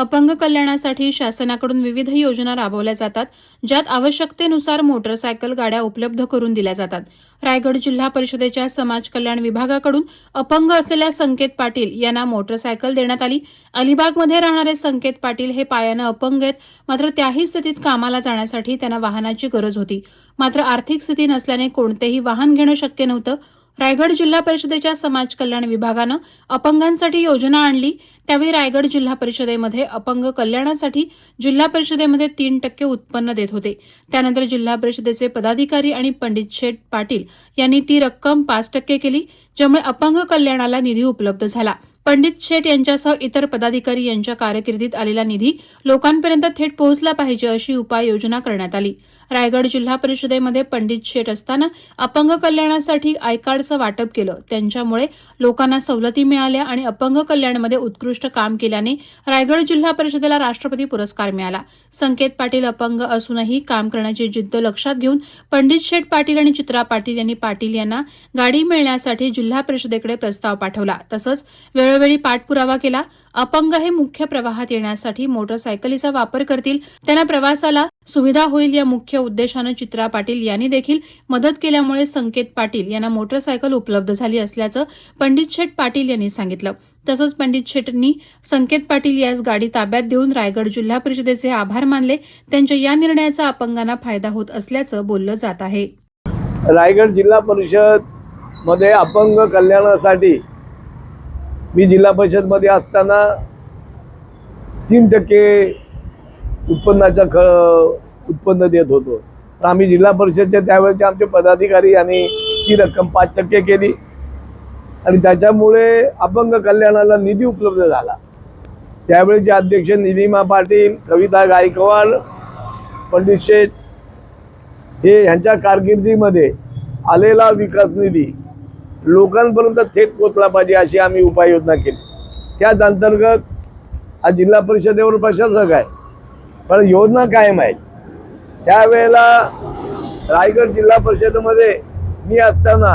अपंग कल्याणासाठी शासनाकडून विविध योजना राबवल्या जातात ज्यात आवश्यकतेनुसार मोटरसायकल गाड्या उपलब्ध करून दिल्या जातात. रायगड जिल्हा परिषदेच्या समाज कल्याण विभागाकडून अपंग असलेल्या संकेत पाटील यांना मोटरसायकल देण्यात आली. अलिबागमध्ये राहणारे संकेत पाटील हे पायानं अपंग आहेत मात्र त्याही स्थितीत कामाला जाण्यासाठी त्यांना वाहनाची गरज होती. मात्र आर्थिक स्थिती नसल्याने कोणतेही वाहन घेणं शक्य नव्हतं. रायगड जिल्हा परिषदेच्या समाज कल्याण विभागानं अपंगांसाठी योजना आणली. त्यावेळी रायगड जिल्हा परिषदेमध्ये अपंग कल्याणासाठी जिल्हा परिषदेमध्ये तीन टक्के उत्पन्न देत होते. त्यानंतर जिल्हा परिषदेचे पदाधिकारी आणि पंडित शेठ पाटील यांनी ती रक्कम पाच टक्के केली ज्यामुळे अपंग कल्याणाला निधी उपलब्ध झाला. पंडित शेठ यांच्यासह इतर पदाधिकारी यांच्या कारकिर्दीत आलेला निधी लोकांपर्यंत थेट पोहोचला पाहिजे अशी उपाययोजना करण्यात आली. रायगड जिल्हा परिषदेमध्ये पंडित शेठ असताना अपंग कल्याणासाठी आय कार्डचं वाटप केलं. त्यांच्यामुळे लोकांना सवलती मिळाल्या आणि अपंग कल्याणमध्ये उत्कृष्ट काम केल्याने रायगड जिल्हा परिषदेला राष्ट्रपती पुरस्कार मिळाला. संकेत पाटील अपंग असूनही काम करण्याची जिद्द लक्षात घेऊन पंडित शेठ पाटील आणि चित्रा पाटील यांनी पाटील यांना गाडी मिळण्यासाठी जिल्हा परिषदेकडे प्रस्ताव पाठवला. तसंच वेळोवेळी पाठपुरावा केला. अपंग हे मुख्य प्रवाहात येण्यासाठी मोटरसायकलीचा वापर करतील. त्यांना प्रवासाला सुविधा होईल या मुख्य उद्देशानं चित्रा पाटील यांनी देखील मदत केल्यामुळे संकेत पाटील यांना मोटरसायकल उपलब्ध झाली असल्याचं पंडित शेठ पाटील यांनी सांगितलं. तसंच पंडित शेटनी संकेत पाटील यास गाडी ताब्यात देऊन रायगड जिल्हा परिषदेचे आभार मानले. त्यांच्या या निर्णयाचा अपंगांना फायदा होत असल्याचं बोललं जात आहे. रायगड जिल्हा परिषदमध्ये अपंग कल्याणासाठी मी जिल्हा परिषदमध्ये असताना तीन टक्के उत्पन्नाचा ख उत्पन्न देत होतो. तर आम्ही जिल्हा परिषदच्या त्यावेळेचे आमचे पदाधिकारी यांनी ती रक्कम पाच टक्के केली. आणि त्याच्यामुळे अपंग कल्याणाला निधी उपलब्ध झाला. त्यावेळेचे अध्यक्ष निलिमा पाटील कविता गायकवाड पंडित शेठ हे ह्यांच्या कारकिर्दीमध्ये आलेला विकास निधी लोकांपर्यंत थेट पोचला पाहिजे अशी आम्ही उपाययोजना केली. त्याच अंतर्गत आज जिल्हा परिषदेवर प्रशासक आहे. पण योजना कायम आहे. त्यावेळेला रायगड जिल्हा परिषदेमध्ये मी असताना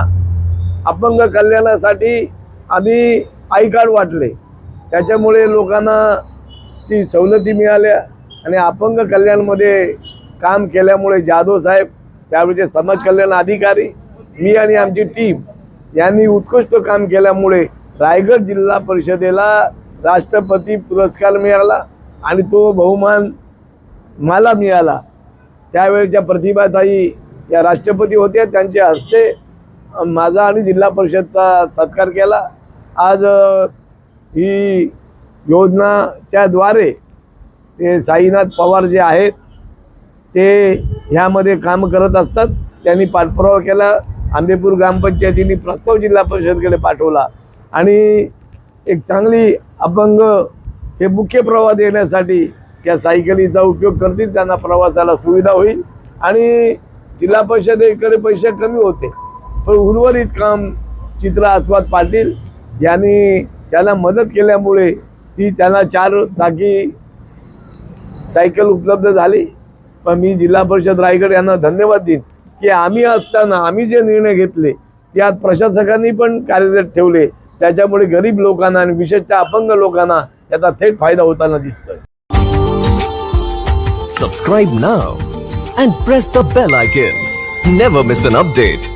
अपंग कल्याणासाठी आम्ही आय कार्ड वाटले. त्याच्यामुळे लोकांना ती सवलती मिळाल्या आणि अपंग कल्याणमध्ये काम केल्यामुळे जाधव साहेब त्यावेळेचे समाज कल्याण अधिकारी मी आणि आमची टीम यांनी उत्कृष्ट काम केल्यामुळे रायगड जिल्हा परिषदेला राष्ट्रपती पुरस्कार मिळाला आणि तो बहुमान मला मिळाला. त्यावेळेच्या प्रतिभाताई या राष्ट्रपती होत्या त्यांच्या हस्ते माझा आणि जिल्हा परिषदचा सत्कार केला. आज ही योजनाच्याद्वारे ते साईनाथ पवार जे आहेत ते ह्यामध्ये काम करत असतात. त्यांनी पाठपुरावा केला. आंबेपूर ग्रामपंचायतीने प्रस्ताव जिल्हा परिषदकडे पाठवला. आणि एक चांगली अपंग हे मुख्य प्रवाह देण्यासाठी त्या सायकलीचा उपयोग करतील त्यांना प्रवासाला सुविधा होईल आणि जिल्हा परिषदेकडे पैसे कमी होते. पण उर्वरित काम चित्रा आस्वाद पाटील यांनी त्याला मदत केल्यामुळे ती त्यांना चार चाकी सायकल उपलब्ध झाली. पण मी जिल्हा परिषद रायगड यांना धन्यवाद देईन. की आम्ही असताना आम्ही जे निर्णय घेतले त्यात प्रशासकांनी पण कार्यरत ठेवले. त्याच्यामुळे गरीब लोकांना आणि विशेषतः अपंग लोकांना याचा थेट फायदा होताना दिसतोय. Subscribe now and press the bell icon never miss an update